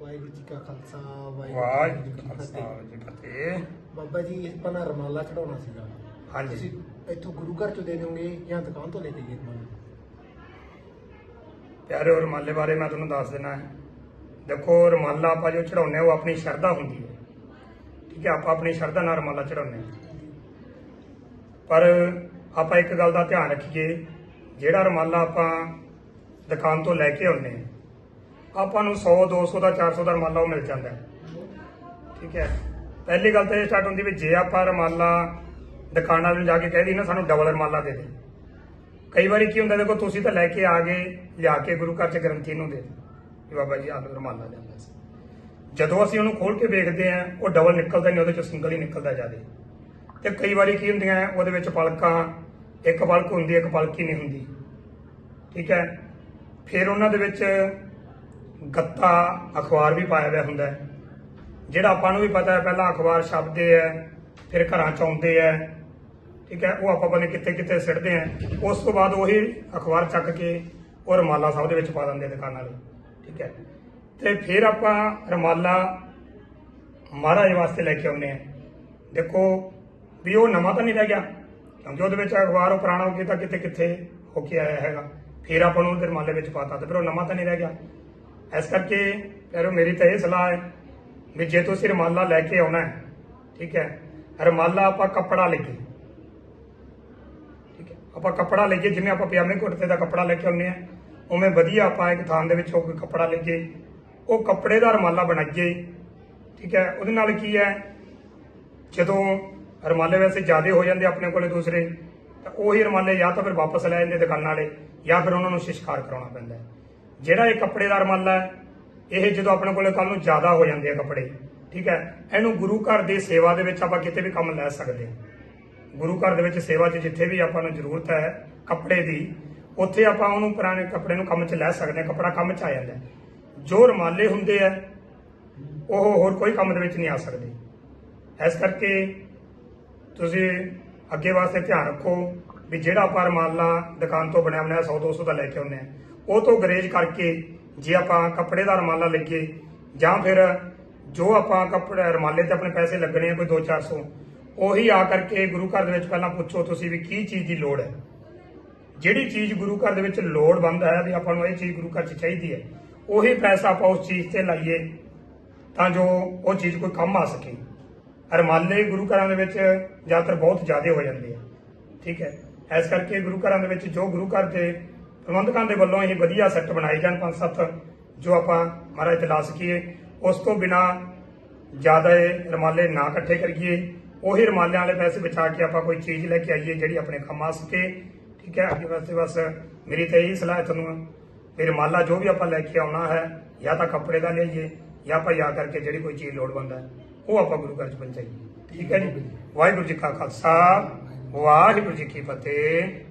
ਵਾਹਿਗੁਰੂ ਜੀ ਕਾ ਖਾਲਸਾ ਵਾਹਿਗੁਰੂ ਵਾਹਿਗੁਰੂ ਜੀ ਜੀ ਕੀ ਕਾ ਖਾਲਸਾ ਫਤਿਹ ਵਾਹਿਗੁਰੂ ਜੀ ਕੀ ਫਤਿਹ ਬਾਬਾ ਜੀ ਆਪਾਂ ਨਾ ਰਮਾਲਾ ਚੜਾਉਣਾ ਸੀਗਾ ਹਾਂਜੀ ਤੁਸੀਂ ਇੱਥੋਂ ਗੁਰੂ ਘਰ ਚੋਂ ਦੇ ਦਿਓਗੇ ਜਾਂ ਦੁਕਾਨ ਤੋਂ ਲੈ ਕੇ ਗਏ ਰਮਾਲਾ ਪਿਆਰੇ ਰਮਾਲੇ ਬਾਰੇ ਮੈਂ ਤੁਹਾਨੂੰ ਦੱਸ ਹੈ ਦੇਖੋ ਰਮਾਲਾ ਆਪਾਂ ਜੋ ਚੜਾਉਂਦੇ ਹਾਂ ਉਹ ਆਪਣੀ ਸ਼ਰਧਾ ਹੁੰਦੀ ਹੈ ਠੀਕ ਹੈ ਆਪਾਂ ਆਪਣੀ ਸ਼ਰਧਾ ਨਾਲ ਰਮਾਲਾ ਚੜਾਉਂਦੇ ਹਾਂ ਪਰ ਆਪਾਂ ਇੱਕ ਗੱਲ ਦਾ ਧਿਆਨ ਰੱਖੀਏ ਜਿਹੜਾ ਰਮਾਲਾ ਆਪਾਂ ਦੁਕਾਨ ਤੋਂ ਲੈ ਕੇ ਆਉਂਦੇ ਹਾਂ ਆਪਾਂ ਨੂੰ 100 200 ਦਾ 400 ਦਾ ਰਮਾਲਾ ਉਹ ਮਿਲ ਜਾਂਦਾ। ਠੀਕ ਹੈ। ਪਹਿਲੀ ਗੱਲ ਤਾਂ ਇਹ ਸਟਾਰਟ ਹੁੰਦੀ ਵੀ ਜੇ ਆਪਾਂ ਰਮਾਲਾ ਦੁਕਾਨ ਵਾਲੇ ਨੂੰ ਜਾ ਕੇ ਕਹਿ ਦੀ ਨਾ, ਸਾਨੂੰ ਡਬਲ ਰਮਾਲਾ ਦੇ ਦੇ। ਕਈ ਵਾਰੀ ਕੀ ਹੁੰਦਾ, ਦੇਖੋ ਤੁਸੀਂ ਤਾਂ ਲੈ ਕੇ ਆ ਗਏ, ਲਿਆ ਕੇ ਗੁਰੂ ਘਰ ਚ ਗ੍ਰੰਥੀ ਨੂੰ ਦੇ ਦਿਓ ਵੀ ਬਾਬਾ ਜੀ ਆਹ ਲਓ ਰਮਾਲਾ ਜਾਂਦਾ ਸੀ ਜਦੋਂ ਅਸੀਂ ਉਹਨੂੰ ਖੋਲ ਕੇ ਵੇਖਦੇ ਆ ਉਹ ਡਬਲ ਨਿਕਲਦਾ ਨਹੀਂ, ਉਹਦੇ ਚ ਸਿੰਗਲ ਹੀ ਨਿਕਲਦਾ ਜ਼ਿਆਦਾ ਤੇ ਕਈ ਵਾਰੀ ਕੀ ਹੁੰਦੀਆਂ, ਉਹਦੇ ਵਿੱਚ ਪਲਕਾਂ, ਇੱਕ ਪਲਕ ਹੁੰਦੀ, ਇੱਕ ਪਲਕ ਹੀ ਨਹੀਂ ਹੁੰਦੀ। ਠੀਕ ਹੈ। ਫਿਰ ਉਹਨਾਂ ਦੇ ਵਿੱਚ ਗੱਤਾ ਅਖਬਾਰ ਵੀ ਪਾਇਆ ਹੋਇਆ ਹੁੰਦਾ ਜਿਹੜਾ ਆਪਾਂ ਨੂੰ ਵੀ ਪਤਾ ਹੈ, ਪਹਿਲਾਂ ਅਖਬਾਰ ਛਪਦੇ ਆ ਫਿਰ ਘਰਾਂ ਚ ਆਉਂਦੇ ਆ ਠੀਕ ਹੈ, ਉਹ ਆਪਾਂ ਪਤਾ ਨਹੀਂ ਕਿੱਥੇ ਕਿੱਥੇ ਸਿੱਟਦੇ ਆ ਉਸ ਤੋਂ ਬਾਅਦ ਉਹੀ ਅਖਬਾਰ ਚੱਕ ਕੇ ਉਹ ਰਮਾਲਾ ਸਾਹਿਬ ਦੇ ਵਿੱਚ ਪਾ ਦਿੰਦੇ ਦੁਕਾਨ ਵਾਲੇ ਠੀਕ ਹੈ, ਤੇ ਫਿਰ ਆਪਾਂ ਰਮਾਲਾ ਮਹਾਰਾਜ ਵਾਸਤੇ ਲੈ ਕੇ ਆਉਂਦੇ ਆ ਦੇਖੋ ਵੀ ਉਹ ਨਵਾਂ ਤਾਂ ਨਹੀਂ ਰਹਿ ਗਿਆ। ਕਿਉਂਕਿ ਉਹਦੇ ਵਿੱਚ ਅਖਬਾਰ ਉਹ ਪੁਰਾਣਾ ਹੋ ਗਿਆ ਤਾਂ ਕਿਤੇ ਕਿੱਥੇ ਹੋ ਕੇ ਆਇਆ ਹੈਗਾ। ਫਿਰ ਆਪਾਂ ਨੂੰ ਉਹਦੇ ਰਮਾਲੇ ਵਿੱਚ ਪਾਤਾ ਤੇ ਫਿਰ ਉਹ ਨਵਾਂ ਤਾਂ ਨਹੀਂ ਰਹਿ ਗਿਆ। ਇਸ ਕਰਕੇ ਪਿਆਰੋ ਮੇਰੀ ਤਾਂ ਇਹ ਸਲਾਹ ਹੈ ਵੀ ਜੇ ਤੁਸੀਂ ਰਮਾਲਾ ਲੈ ਕੇ ਆਉਣਾ ਹੈ, ਠੀਕ ਹੈ, ਰਮਾਲਾ ਆਪਾਂ ਕੱਪੜਾ ਲੈ ਲਈਏ ਠੀਕ ਹੈ, ਆਪਾਂ ਕੱਪੜਾ ਲਈਏ ਜਿਵੇਂ ਆਪਾਂ ਪਜਾਮੇ ਕੁੜਤੇ ਦਾ ਕੱਪੜਾ ਲੈ ਕੇ ਆਉਂਦੇ ਆ ਉਵੇਂ ਵਧੀਆ ਆਪਾਂ ਇੱਕ ਥਾਂ ਦੇ ਵਿੱਚ ਉਹ ਕੋਈ ਕੱਪੜਾ ਲਈਏ ਉਹ ਕੱਪੜੇ ਦਾ ਰਮਾਲਾ ਬਣਾਈਏ, ਠੀਕ ਹੈ, ਉਹਦੇ ਨਾਲ ਕੀ ਹੈ, ਜਦੋਂ ਰਮਾਲੇ ਵੈਸੇ ਜ਼ਿਆਦੇ ਹੋ ਜਾਂਦੇ ਆਪਣੇ ਕੋਲੇ ਦੂਸਰੇ, ਤਾਂ ਉਹੀ ਰਮਾਲੇ ਜਾਂ ਤਾਂ ਫਿਰ ਵਾਪਸ ਲੈ ਜਾਂਦੇ ਦੁਕਾਨਾਂ ਵਾਲੇ, ਜਾਂ ਫਿਰ ਉਹਨਾਂ ਨੂੰ ਸ਼ਿਸ਼ਕਾਰ ਕਰਾਉਣਾ ਪੈਂਦਾ ਹੈ। ਜਿਹੜਾ ਇਹ ਕੱਪੜੇ ਦਾ ਰਮਾਲਾ ਹੈ ਇਹ ਜਦੋਂ ਆਪਣੇ ਕੋਲੇ ਕੱਲ ਨੂੰ ਜ਼ਿਆਦਾ ਹੋ ਜਾਂਦੇ ਆ ਕੱਪੜੇ, ਠੀਕ ਹੈ, ਇਹਨੂੰ ਗੁਰੂ ਘਰ ਦੀ ਸੇਵਾ ਦੇ ਵਿੱਚ ਆਪਾਂ ਕਿਤੇ ਵੀ ਕੰਮ ਲੈ ਸਕਦੇ ਹਾਂ। ਗੁਰੂ ਘਰ ਦੇ ਵਿੱਚ ਸੇਵਾ 'ਚ ਜਿੱਥੇ ਵੀ ਆਪਾਂ ਨੂੰ ਜ਼ਰੂਰਤ ਹੈ ਕੱਪੜੇ ਦੀ, ਉੱਥੇ ਆਪਾਂ ਉਹਨੂੰ ਪੁਰਾਣੇ ਕੱਪੜੇ ਨੂੰ ਕੰਮ 'ਚ ਲੈ ਸਕਦੇ ਹਾਂ, ਕੱਪੜਾ ਕੰਮ 'ਚ ਆ ਜਾਂਦਾ ਜੋ ਰਮਾਲੇ ਹੁੰਦੇ ਆ, ਉਹ ਹੋਰ ਕੋਈ ਕੰਮ ਦੇ ਵਿੱਚ ਨਹੀਂ ਆ ਸਕਦੇ। ਇਸ ਕਰਕੇ ਤੁਸੀਂ ਅੱਗੇ ਵਾਸਤੇ ਧਿਆਨ ਰੱਖੋ ਵੀ ਜਿਹੜਾ ਆਪਾਂ ਰਮਾਲਾ ਦੁਕਾਨ ਤੋਂ ਬਣਿਆ ਬਣਾਇਆ 100 200 ਦਾ ਲੈ ਕੇ ਆਉਂਦੇ ਆ ਉਹ ਤੋਂ ਗਰੇਜ ਕਰਕੇ ਜੇ ਆਪਾਂ ਕੱਪੜੇ ਦਾ ਰਮਾਲਾ ਲਈਏ ਜਾਂ ਫਿਰ ਜੋ ਆਪਾਂ ਕੱਪੜੇ ਰਮਾਲੇ ਤੇ ਆਪਣੇ ਪੈਸੇ ਲੱਗਣੇ ਆ ਕੋਈ 2 400 ਉਹੀ ਆ ਕਰਕੇ ਗੁਰੂ ਘਰ ਦੇ ਵਿੱਚ ਪਹਿਲਾਂ ਪੁੱਛੋ ਤੁਸੀਂ ਵੀ ਕੀ ਚੀਜ਼ ਦੀ ਲੋੜ ਹੈ। ਜਿਹੜੀ ਚੀਜ਼ ਗੁਰੂ ਘਰ ਦੇ ਵਿੱਚ ਲੋੜਵੰਦ ਹੈ ਵੀ ਆਪਾਂ ਨੂੰ ਇਹ ਚੀਜ਼ ਗੁਰੂ ਘਰ 'ਚ ਚਾਹੀਦੀ ਹੈ, ਉਹੀ ਪੈਸਾ ਆਪਾਂ ਉਸ ਚੀਜ਼ ਤੇ ਲਾਈਏ ਤਾਂ ਜੋ ਉਹ ਚੀਜ਼ ਕੋਈ ਕੰਮ ਆ ਸਕੇ। ਰਮਾਲੇ ਗੁਰੂ ਘਰਾਂ ਦੇ ਵਿੱਚ ਜ਼ਿਆਦਾਤਰ ਬਹੁਤ ਜ਼ਿਆਦਾ ਹੋ ਜਾਂਦੇ ਆ, ਠੀਕ ਹੈ। ਇਸ ਕਰਕੇ ਗੁਰੂ ਘਰਾਂ ਦੇ ਵਿੱਚ ਜੋ ਗੁਰੂ ਘਰ ਦੇ ਪ੍ਰਬੰਧਕਾਂ ਦੇ ਵੱਲੋਂ ਇਹ ਵਧੀਆ ਸੈੱਟ ਬਣਾਏ ਜਾਣ ਪੰਜ ਸੱਤ ਜੋ ਆਪਾਂ ਮਹਾਰਾਜ ਤੇ ਲਾ ਸਕੀਏ ਉਸ ਤੋਂ ਬਿਨਾ ਜ਼ਿਆਦਾ ਇਹ ਰਮਾਲੇ ਨਾ ਇਕੱਠੇ ਕਰੀਏ। ਉਹੀ ਰਮਾਲਿਆਂ ਵਾਲੇ ਪੈਸੇ ਬਚਾ ਕੇ ਆਪਾਂ ਕੋਈ ਚੀਜ਼ ਲੈ ਕੇ ਆਈਏ ਜਿਹੜੀ ਆਪਣੇ ਕੰਮ ਆ ਸਕੇ। ਠੀਕ ਹੈ? ਅੱਗੇ ਵਾਸਤੇ ਬਸ ਮੇਰੀ ਤਾਂ ਇਹੀ ਸਲਾਹ ਹੈ ਤੁਹਾਨੂੰ। ਵੀ ਰਮਾਲਾ ਜੋ ਵੀ ਆਪਾਂ ਲੈ ਕੇ ਆਉਣਾ ਹੈ ਜਾਂ ਤਾਂ ਕੱਪੜੇ ਦਾ ਲਈਏ ਜਾਂ ਆਪਾਂ ਜਾ ਕਰਕੇ ਜਿਹੜੀ ਕੋਈ ਚੀਜ਼ ਲੋੜਵੰਦ ਹੈ ਉਹ ਆਪਾਂ ਗੁਰੂ ਘਰ ਚ ਪਹੁੰਚਾਈਏ। ਠੀਕ ਹੈ ਜੀ? ਵਾਹਿਗੁਰੂ ਜੀ ਕਾ ਖਾਲਸਾ ਵਾਹਿਗੁਰੂ ਜੀ ਕੀ ਫਤਿਹ।